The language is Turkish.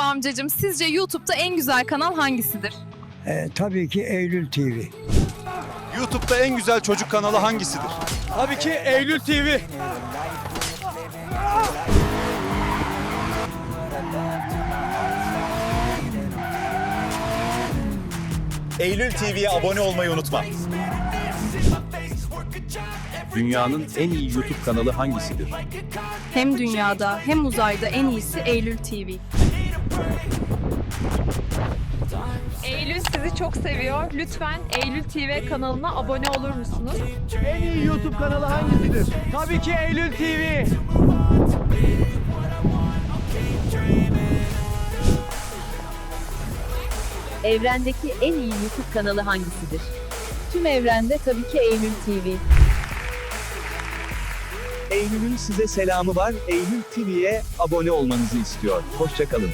Merhaba amcacığım. Sizce YouTube'da en güzel kanal hangisidir? Ee, tabii ki Eylül TV. YouTube'da en güzel çocuk kanalı hangisidir? Tabii ki Eylül TV. Eylül TV'ye abone olmayı unutma. Dünyanın en iyi YouTube kanalı hangisidir? Hem dünyada hem uzayda en iyisi Eylül TV. Eylül sizi çok seviyor. Lütfen Eylül TV kanalına abone olur musunuz? En iyi YouTube kanalı hangisidir? Tabii ki Eylül TV. Evrendeki en iyi YouTube kanalı hangisidir? Tüm evrende tabii ki Eylül TV. Eylül'ün size selamı var. Eylül TV'ye abone olmanızı istiyor. Hoşçakalın.